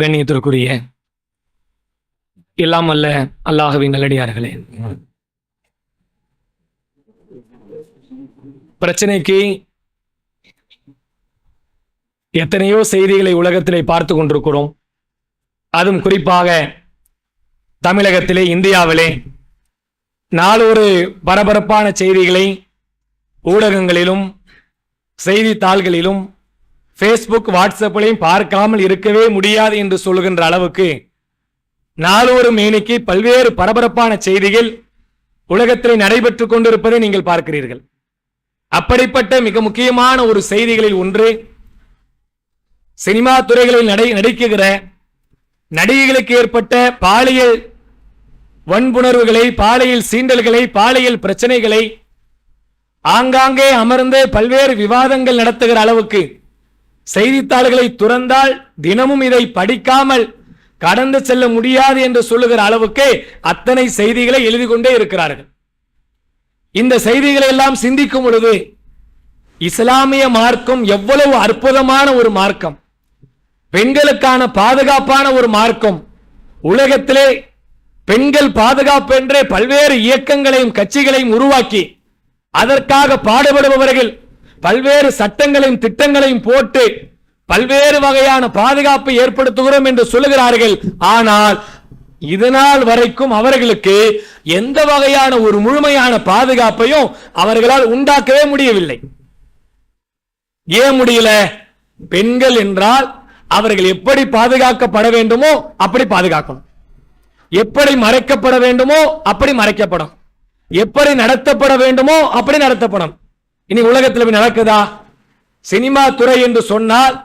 கண்ணியத்திற்குரிய எல்லாம் அல்ல அல்லாஹுவின் நல்லடியார்களே. பிரச்சனைக்கு எத்தனையோ செய்திகளை உலகத்திலே பார்த்து கொண்டிருக்கிறோம். அதுவும் குறிப்பாக தமிழகத்திலே இந்தியாவிலே. நாளொரு பரபரப்பான செய்திகளை ஊடகங்களிலும் செய்தித்தாள்களிலும் ஃபேஸ்புக் வாட்ஸ்அப்லையும் பார்க்காமல் இருக்கவே முடியாது என்று சொல்லுகின்ற அளவுக்கு நாளொரு மேனிக்கு பல்வேறு பரபரப்பான செய்திகள் உலகத்தில் நடைபெற்று கொண்டிருப்பதை நீங்கள் பார்க்கிறீர்கள். அப்படிப்பட்ட மிக முக்கியமான ஒரு செய்திகளில் ஒன்று சினிமா துறைகளில் நடை நடிக்குகிற நடிகைகளுக்கு ஏற்பட்ட பாலியல் வன்புணர்வுகளை பாலியல் சீண்டல்களை பாலியல் பிரச்சனைகளை ஆங்காங்கே அமர்ந்து பல்வேறு விவாதங்கள் நடத்துகிற அளவுக்கு செய்தித்தாள்களை துறந்தால் தினமும் இதை படிக்காமல் கடந்து செல்ல முடியாது என்று சொல்லுகிற அளவுக்கு அத்தனை செய்திகளை எழுதி கொண்டே இருக்கிறார்கள். இந்த செய்திகளை எல்லாம் சிந்திக்கும் பொழுது இஸ்லாமிய மார்க்கம் எவ்வளவு அற்புதமான ஒரு மார்க்கம். பெண்களுக்கான பாதுகாப்பான ஒரு மார்க்கம். உலகத்திலே பெண்கள் பாதுகாப்பு என்றே பல்வேறு இயக்கங்களையும் கட்சிகளையும் உருவாக்கி அதற்காக பாடுபடுபவர்கள் பல்வேறு சட்டங்களையும் திட்டங்களையும் போட்டு பல்வேறு வகையான பாதுகாப்பை ஏற்படுத்துகிறோம் என்று சொல்லுகிறார்கள். ஆனால் இதனால் வரைக்கும் அவர்களுக்கு எந்த வகையான ஒரு முழுமையான பாதுகாப்பையும் அவர்களால் உண்டாக்கவே முடியவில்லை. ஏன் முடியல? பெண்கள் என்றால் அவர்கள் எப்படி பாதுகாக்கப்பட வேண்டுமோ அப்படி பாதுகாக்கணும். எப்படி மறைக்கப்பட வேண்டுமோ அப்படி மறைக்கப்படும் எப்படி நடத்தப்பட வேண்டுமோ அப்படி நடத்தப்படும் இனி உலகத்தில் நடக்குதா? சினிமா துறை என்று சொன்னால்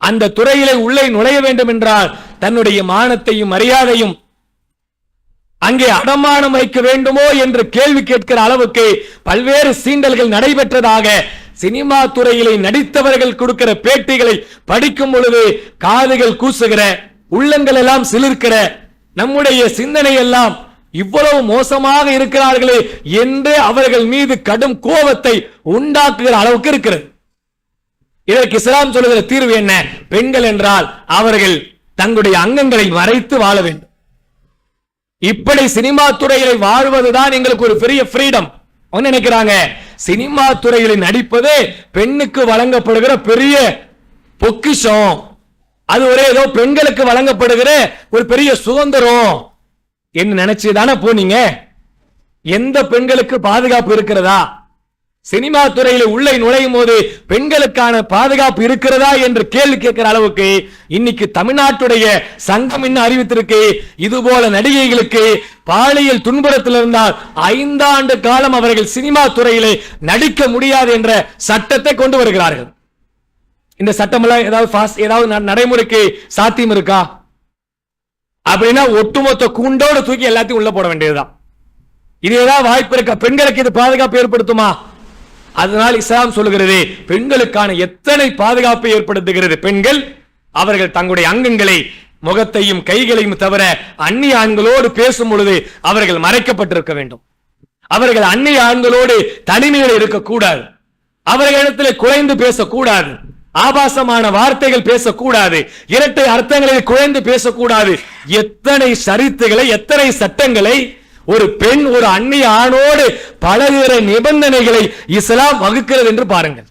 அந்த துறையிலே உள்ளே நுழைய வேண்டும் என்றால் தன்னுடைய மானத்தையும் மரியாதையும் அங்கே அடமானம் வைக்க வேண்டுமோ என்று கேள்வி கேட்கிற அளவுக்கு பல்வேறு சீண்டல்கள் நடைபெற்றதாக சினிமா துறையிலே நடித்தவர்கள் கொடுக்கிற பேட்டிகளை படிக்கும் பொழுது காதுகள் கூசுகிற உள்ளங்கள் எல்லாம் சிலிர்க்கிற நம்முடைய சிந்தனை எல்லாம் இவ்வளவு மோசமாக இருக்கிறார்களே என்று அவர்கள் மீது கடும் கோபத்தை உண்டாக்குகிற அளவுக்கு இருக்கிறது. இதற்கு இஸ்லாம் சொல்லுகிற தீர்வு என்ன? பெண்கள் என்றால் அவர்கள் தங்களுடைய அங்கங்களை மறைத்து வாழ வேண்டும். இப்படி சினிமா துறையில வாழ்வதுதான் எங்களுக்கு ஒரு பெரிய ஃப்ரீடம் நினைக்கிறாங்க? சினிமா துறையில் நடிப்பது பெண்ணுக்கு வழங்கப்படுகிற பெரிய பொக்கிஷம். அது ஒரே ஏதோ பெண்களுக்கு வழங்கப்படுகிற ஒரு பெரிய சுதந்திரம். என்ன நினைச்சு தானே போனீங்க? எந்த பெண்களுக்கு பாதுகாப்பு இருக்கிறதா? சினிமா துறையில் உள்ளே நுழையும் போது பெண்களுக்கான பாதுகாப்பு இருக்கிறதா என்று கேள்வி கேட்கிற அளவுக்கு இன்னைக்கு தமிழ்நாட்டுடைய சங்கம் என்ன அறிவித்திருக்கு. இது போல நடிகைகளுக்கு பாலியல் துன்புறத்தில் இருந்தால் ஐந்தாண்டு காலம் அவர்கள் சினிமா துறையிலே நடிக்க முடியாது என்ற சட்டத்தை கொண்டு வருகிறார்கள். இந்த சட்டமெல்லாம் ஏதாவது ஏதாவது ந- நடைமுறைக்கு சாத்தியம் இருக்கா? அப்படின்னா ஒட்டுமொத்த கூண்டோட தூக்கி எல்லாத்தையும் உள்ள போட வேண்டியதுதான். இது ஏதாவது வாய்ப்பு இருக்கா? பெண்களுக்கு இது பாதுகாப்பு ஏற்படுத்துமா? அதனால் இஸ்லாம் சொல்லுகிறது பெண்களுக்கான எத்தனை பாதுகாப்பை ஏற்படுத்துகிறது? பெண்கள் அவர்கள் தங்களுடைய அங்கங்களை முகத்தையும் கைகளையும் தவிர அந்நிய ஆண்களோடு பேசும் பொழுது அவர்கள் மறைக்கப்பட்டிருக்க வேண்டும். அவர்கள் அந்நிய ஆண்களோடு தனிமையில் இருக்கக்கூடாது. அவர்களிடத்தில் குறைந்து பேசக்கூடாது. ஆபாசமான வார்த்தைகள் பேசக்கூடாது. இரட்டை அர்த்தங்களில் குழைந்து பேசக்கூடாது. எத்தனை சரித்துகளை எத்தனை சட்டங்களை ஒரு பெண் ஒரு அந்நிய ஆணோடு பழகிற நிபந்தனைகளை இஸ்லாம் வகுக்கிறது என்று பாருங்கள்.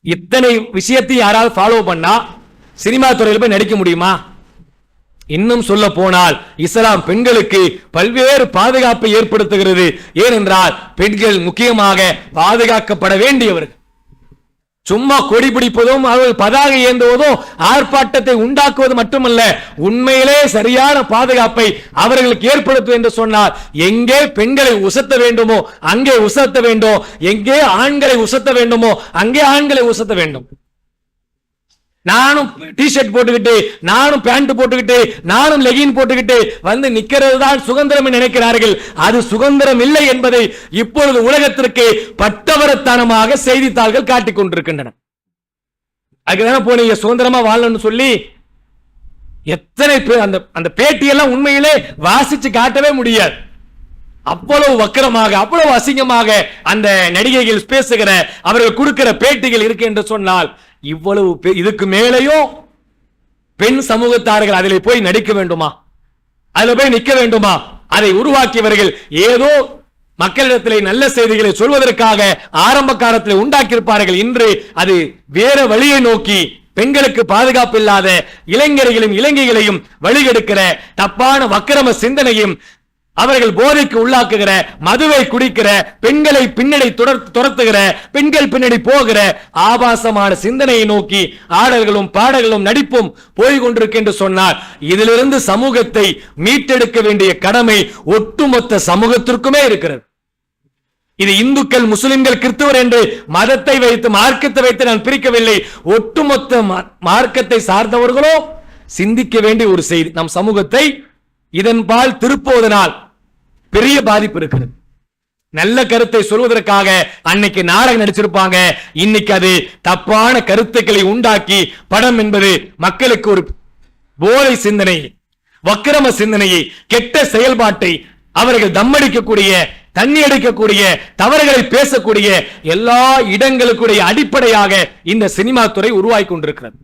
இத்தனை விஷயத்தை யாராவது ஃபாலோ பண்ணா சினிமா துறையில் போய் நடிக்க முடியுமா? இன்னும் சொல்ல போனால் இஸ்லாம் பெண்களுக்கு பல்வேறு பாதுகாப்பை ஏற்படுத்துகிறது. ஏனென்றால் பெண்கள் முக்கியமாக பாதுகாக்கப்பட வேண்டியவர்கள். சும்மா கொடி பிடிப்பதும் அவர்கள் பதாகை ஏந்துவதும் ஆர்ப்பாட்டத்தை உண்டாக்குவது மட்டுமல்ல உண்மையிலே சரியான பாதுகாப்பை அவர்களுக்கு ஏற்படுத்தும் என்று சொன்னால் எங்கே பெண்களை உசத்த வேண்டுமோ அங்கே உசத்த வேண்டும். எங்கே ஆண்களை உசத்த வேண்டுமோ அங்கே ஆண்களை உசத்த வேண்டும். நானும் டி-ஷர்ட் போட்டுக்கிட்டு நானும் பேண்ட் போட்டுக்கிட்டு நானும் லெகின் போட்டுக்கிட்டு வந்து நிக்கிறது தான் சுதந்திரம் என்று நினைக்கிறார்கள். அது சுதந்திரம் இல்லை என்பதை இப்பொழுது உலகத்திற்கு பட்டவரத்தனமாக செய்தித்தாள்கள் காட்டிக் கொண்டிருக்கின்றன. அதுக்குதானே போனீங்க சுதந்திரமா வாழணும்னு சொல்லி எத்தனை பேர் அந்த அந்த பேட்டியெல்லாம் உண்மையிலே வாசிச்சு காட்டவே முடியாது. அவ்வளவு வக்கரமாக அவ்வளவு அசிங்கமாக அந்த நடிகைகள் பேசுகிற அவர்கள் கொடுக்கிற பேட்டிகள் இருக்கு என்று சொன்னால் இவ்வளவு இதுக்கு மேலேயும் பெண் சமூகத்தார்கள் அதில் போய் நடிக்க வேண்டுமா? அதுல போய் நிக்க வேண்டுமா? அதை உருவாக்கியவர்கள் ஏதோ மக்களிடத்திலே நல்ல செய்திகளை சொல்வதற்காக ஆரம்ப காலத்தில் உண்டாக்கியிருப்பார்கள். இன்று அது வேற வழியை நோக்கி பெண்களுக்கு பாதுகாப்பு இல்லாத இளைஞர்களையும் இளைஞர்களையும் வழிகெடுக்கிற தப்பான வக்கிரம சிந்தனையும் அவர்கள் போதைக்கு உள்ளாக்குகிற மதுவை குடிக்கிற பெண்களை பின்னணி துரத்துகிற பெண்கள் பின்னணி போகிற ஆபாசமான சிந்தனையை நோக்கி ஆடல்களும் பாடல்களும் நடிப்பும் போய் கொண்டிருக்கு என்று சொன்னார் இதிலிருந்து சமூகத்தை மீட்டெடுக்க வேண்டிய கடமை ஒட்டுமொத்த சமூகத்திற்குமே இருக்கிறது. இது இந்துக்கள் முஸ்லிம்கள் கிறிஸ்துவர் என்று மதத்தை வைத்து மார்க்கத்தை வைத்து நான் பிரிக்கவில்லை. ஒட்டுமொத்த மார்க்கத்தை சார்ந்தவர்களோ சிந்திக்க வேண்டிய ஒரு செய்தி. நம் சமூகத்தை இதன்பால் திருப்புவதனால் பெரிய பாதிப்பு இருக்கிறது நல்ல கருத்தை சொல்வதற்காக அன்னைக்கு நாடகம் நடிச்சிருப்பாங்க. இன்னைக்கு அது தப்பான கருத்துக்களை உண்டாக்கி படம் என்பது மக்களுக்கு ஒரு போலை சிந்தனை வக்கிரம சிந்தனையை கெட்ட செயல்பாட்டை அவர்கள் தம்மடிக்கக்கூடிய தண்ணி அடிக்கக்கூடிய தவறுகளை பேசக்கூடிய எல்லா இடங்களுக்குடைய அடிப்படையாக இந்த சினிமா துறை உருவாகி கொண்டிருக்கிறது.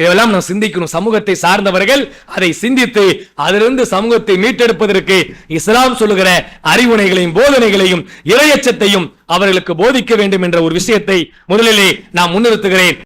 இதெல்லாம் நாம் சிந்திக்கணும். சமூகத்தை சார்ந்தவர்கள் அதை சிந்தித்து அதிலிருந்து சமூகத்தை மீட்டெடுப்பதற்கு இஸ்லாம் சொல்லுகிற அறிவுரைகளையும் போதனைகளையும் இரையச்சத்தையும் அவர்களுக்கு போதிக்க வேண்டும் என்ற ஒரு விஷயத்தை முதலிலே நான் முன்னிறுத்துகிறேன்.